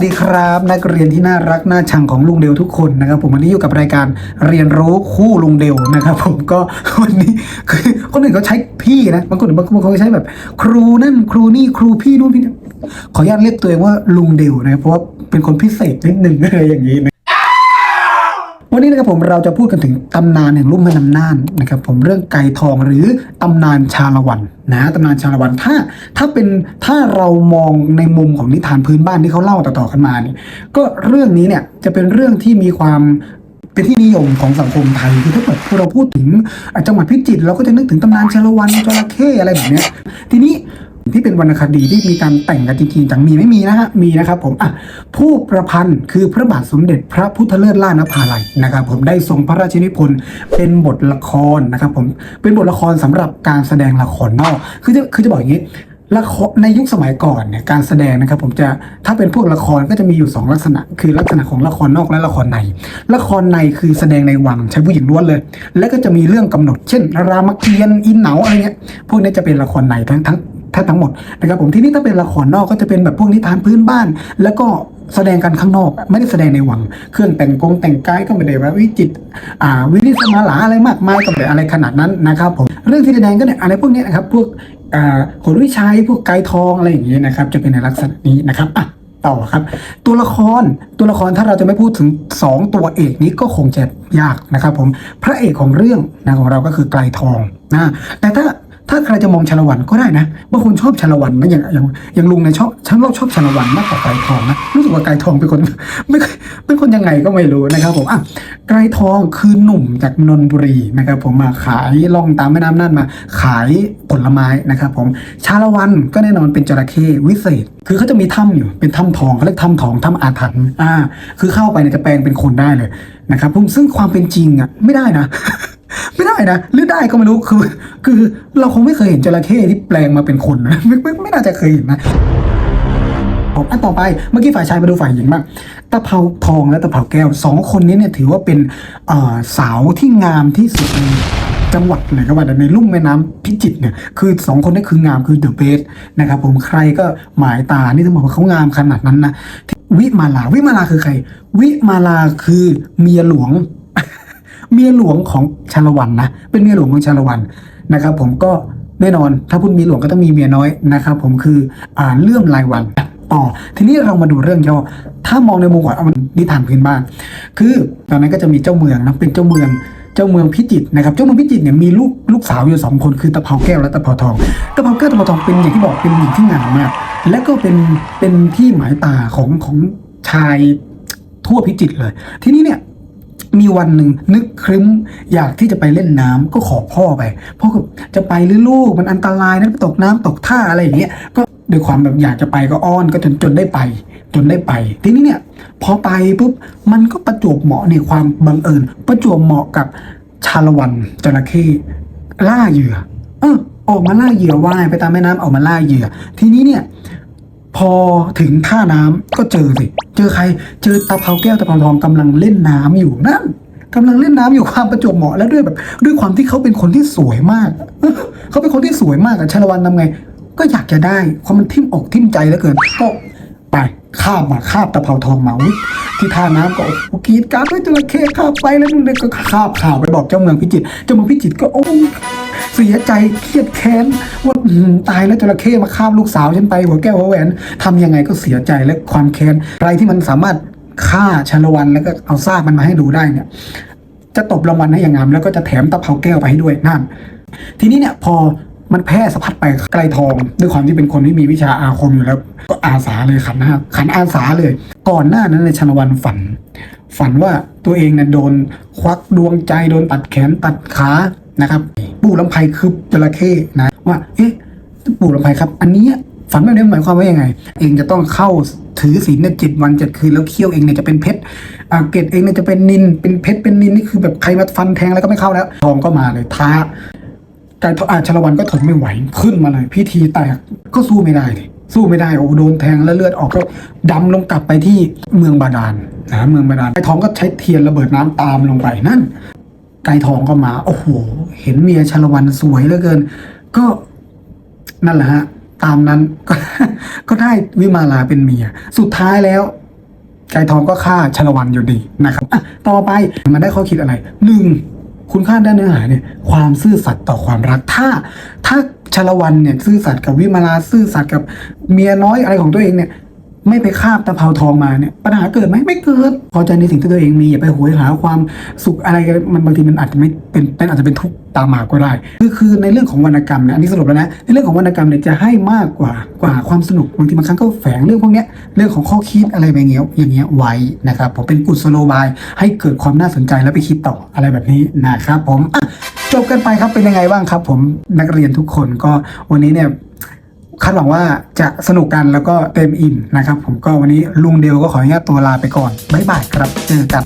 สดีครับ นักเรียนที่น่ารักน่าชังของลุงเดวทุกคนนะครับ ผมวันนี้อยู่กับรายการเรียนรู้คู่ลุงเดวนะครับ ผมก็วันนี้คือคนอื่นเขาใช้พี่นะบางคนบางคนเขาใช้แบบ ครูนั่นครูนี่ครูพี่นู่นพี่นี่ขออนุญาตเรียกตัวเองว่าลุงเดวนะเพราะว่าเป็นคนพิเศษนิดนึงอะไรอย่างนี้นะ วันนี้นะครับผมเราจะพูดกันถึงตำนานแห่งลุ่มแม่น้ำน่านนะครับผมเรื่องไก่ทองหรือตำนานชาละวันนะตำนานชาละวันถ้าถ้าเป็นถ้าเรามองในมุมของนิทานพื้นบ้านที่เขาเล่าต่อๆกันมาเนี่ยก็เรื่องนี้เนี่ยจะเป็นเรื่องที่มีความเป็นที่นิยมของสังคมไทยคือถ้าเกิดเราพูดถึงจังหวัดพิจิตรเราก็จะนึกถึงตำนานชาละวันจระเข้อะไรแบบนี้ทีนี้ ที่เป็นวรรณคดีที่มีการแต่งกันจริงๆจังมีไม่มีนะฮะมีนะครับผมอะผู้ประพันธ์คือพระบาทสมเด็จพระพุทธเลิศล่านภาลัยนะครับ ผมได้ทรงพระราชนิพนธ์เป็นบทละครนะครับผมเป็นบทละครสำหรับการแสดงละครนอกคือจะคือจะบอกอย่างนี้ละครในยุคสมัยก่อนเนี่ยการแสดงนะครับผมจะถ้าเป็นพวกละครก็จะมีอยู่สองลักษณะ คือลักษณะของละครนอกและละครใน ละครในคือแสดงในวังใช้ผู้หญิงล้วนเลย แล้วก็จะมีเรื่องกำหนด เช่น รามเกียรติ์อินเหนาอะไรเงี้ยพวกนี้จะเป็นละครในทั้งทั้ง แทบทั้งหมดนะครับผมที่นี่ถ้าเป็นละครนอกก็จะเป็นแบบพวกนิทานพื้นบ้าน แล้วก็แสดงกันข้างนอก ไม่ได้แสดงในวัง เครื่องแต่งกงแต่งกายก็ไม่ได้แบบวิจิตอ่าวิริสมาลาอะไรมากมายก็ไม่ได้อะไรขนาดนั้นนะครับผมเรื่องที่แสดงก็เนี่ยอะไรพวกนี้นะครับพวกอ่าขนวิชัยพวกไกทองอะไรอย่างเงี้นะครับ จะเป็นในลักษณะนี้นะครับอะต่อครับ ตัวละครตัวละครถ้าเราจะไม่พูดถึง 2 ตัวเอกนี้ก็คงจะยากนะครับผมพระเอกของเรื่องนะของเราก็คือไกรทองนะแต่ถ้า ถ้าใครจะมองชาละวันก็ได้นะบางคนชอบชาละวันนะอย่างอย่างอย่างลุงเนี่ยชอบฉันเราชอบชาละวันมากกว่าไกรทองนะรู้สึกว่าไกรทองเป็นคนไม่เป็นคนยังไงก็ไม่รู้นะครับผมอะไกรทองคือหนุ่มจากนนทบุรีนะครับผมมาขายล่องตามแม่น้ำน่านมา ขายผลไม้นะครับผมชาละวันก็แน่นอนเป็นจระเข้วิเศษ คือเขาจะมีถ้ำอยู่เป็นถ้ำทองเขาเรียกถ้ำทองถ้ำอาถรรพ์อ่า คือเข้าไปเนี่ยจะแปลงเป็นคนได้เลยนะครับผมซึ่งความเป็นจริงอะไม่ได้นะ ไม่ได้นะหรือได้ก็ไม่รู้คือ คือเราคงไม่เคยเห็นจระเข้ที่แปลงมาเป็นคนนะไม่ไม่ไม่น่าจะเคยเห็นนะผมอะต่อไปเมื่อกี้ฝ่ายชายมาดูฝ่ายหญิงบ้างตะเภาทองและตะเภาแก้วสองคนนี้เนี่ยถือว่าเป็นสาวที่งามที่สุดในจังหวัดเลยก็ว่าแต่ในลุ่มแม่น้ำพิจิตรเนี่ยคือสองคนนี้คืองามคือเดอะเบสนะครับผมใครก็หมายตานี่ต้องบอกว่าเขางามขนาดนั้นนะวิมาลาวิมาลาคือใคร วิมาลาคือเมียหลวง เมียหลวงของชาละวันนะเป็นเมียหลวงของชาละวันนะครับ ผมก็แน่นอนถ้าพูดเมียหลวงก็ต้องมีเมียน้อยนะครับ ผมคืออ่าเลื่อมรายวันต่อทีนี้เรามาดูเรื่องย่อถ้ามองในมุมของเอามันนิทานพื้นบ้าน คือตอนนั้นก็จะมีเจ้าเมืองนะเป็นเจ้าเมืองเจ้าเมืองพิจิตรนะครับ เจ้าเมืองพิจิตรเนี่ยมีลูกลูกสาวอยู่สองคนคือตะเภาแก้วและตะเภาทอง ตะเภาแก้วตะเภาทองเป็นอย่างที่บอกเป็นหญิงที่งามมาก และก็เป็นเป็นที่หมายตาของของชายทั่วพิจิตรเลย ทีนี้เนี่ย มีวันหนึ่งนึกครึ้มอยากที่จะไปเล่นน้ำก็ขอพ่อไปพ่อก็จะไปหรือลูกมันอันตรายนะตกน้ำตกท่าอะไรอย่างเงี้ยก็ด้วยความแบบอยากจะไปก็อ้อนก็จนจนได้ไป จนได้ไป ทีนี้เนี่ยพอไปปุ๊บมันก็ประจวบเหมาะในความบังเอิญ ประจวบเหมาะกับชาละวันจระเข้ล่าเหยื่อ เออออกมาล่าเหยื่อว่ายไปตามแม่น้ำออกมาล่าเหยื่อ ทีนี้เนี่ย พอถึงท่าน้ำก็เจอสิ เจอใคร เจอตาเภาแก้วตาเภาทองกำลังเล่นน้ำอยู่นั่นกำลังเล่นน้ำอยู่ความประจวบเหมาะแล้วด้วยแบบ ด้วยความที่เขาเป็นคนที่สวยมาก เขาเป็นคนที่สวยมากอะชาละวันทำไง ก็อยากจะได้ความมันทิ่มอกทิ่มใจเหลือเกินก็ไป ข้ามมาคาบตะเภาทองมาอุ๊ยที่ท่าน้ำก็โอ้กรีดการด้วยจระเข้ข้าไปแล้วนึงก็คาบข่าวไปบอกเจ้าเมืองพิจิตรเจ้าเมืองพิจิตรก็โอ้เสียใจเครียดแค้นว่าตายแล้วจระเข้มาฆ่าบลูกสาวฉันไปหัวแก้วหัวแหวนทำยังไงก็เสียใจและความแค้นอะไรที่มันสามารถฆ่าชาละวันแล้วก็เอาซากมันมาให้ดูได้เนี่ย จะตบรางวัลให้อย่างงามแล้วก็จะแถมตะเภาแก้วไปให้ด้วยนั่นทีนี้เนี่ยพอ มันแพร่สะพัดไปไกลทอง ด้วยความที่เป็นคนที่มีวิชาอาคมอยู่แล้ว ก็อาสาเลยขันหน้าขันอาสาเลย ก่อนหน้านั้นในชาละวันฝัน ฝันว่าตัวเองเนี่ยโดนควักดวงใจโดนตัดแขนตัดขานะครับปู่ลำไพคือจระเข้นะว่าเอ๊ะปู่ลำไพครับ อันนี้ฝันแบบนี้หมายความว่ายังไง เองจะต้องเข้าถือศีลเนี่ยเจ็ดวันเจ็ดคืนแล้วเขี้ยวเองเนี่ยจะเป็นเพชรอาเกตเองเนี่ยจะเป็นนินเป็นเพชรเป็นนินนี่คือแบบใครมาฟันแทงแล้วก็ไม่เข้าแล้ว ทองก็มาเลยท้า ก่ทอาชละวันก็ทนไม่ไหวขึ้นมาเลยพิธีแตกก็สู้ไม่ได้ดิสู้ไม่ได้โอ้โดนแทงแล้วเลือดออกก็ดำลงกลับไปที่เมืองบาดาลนะเมืองบาดาลไก่ทองก็ใช้เทียนระเบิดน้ำตามลงไปนั่นไก่ทองก็มาโอ้โหเห็นเมียชละวันสวยเหลือเกิน ก็นั่นแหละฮะตามนั้นก็ก็ได้วิมาลาเป็นเมีย สุดท้ายแล้วไก่ทองก็ฆ่าชละวันอยู่ดีนะครับต่อไปมันได้ข้อคิดอะไรหนึ่ง คุณค่าด้านเนื้อหาเนี่ยความซื่อสัตย์ต่อความรัก ถ้าถ้าชลวันเนี่ยซื่อสัตย์กับวิมาลาซื่อสัตย์กับเมียน้อยอะไรของตัวเองเนี่ย ไม่ไปคาบตะเภาทองมาเนี่ยปัญหาเกิดไหมไม่เกิดพอใจในสิ่งที่ตัวเองมีอย่าไปโหยหาความสุขอะไรกันมันบางทีมันอาจจะไม่เป็นเป็นอาจจะเป็นทุกข์ตามมาก็ได้คือคือในเรื่องของวรรณกรรมเนี่ยอันนี้สรุปแล้วนะในเรื่องของวรรณกรรมเนี่ยจะให้มากกว่ากว่าความสนุกบางทีบางครั้งก็แฝงเรื่องพวกเนี้ยเรื่องของข้อคิดอะไรแบบเงี้ยอย่างเงี้ยไว้นะครับผมเป็นกุศโลบายให้เกิดความน่าสนใจแล้วไปคิดต่ออะไรแบบนี้นะครับผมจบกันไปครับเป็นยังไงบ้างครับ ผมนักเรียนทุกคนก็วันนี้เนี่ย คาดหวังว่าจะสนุกกันแล้วก็เต็มอิ่มนะครับ ผมก็วันนี้ลุงเดียวก็ขออนุญาตตัวลาไปก่อนบ๊ายบายครับเจอกัน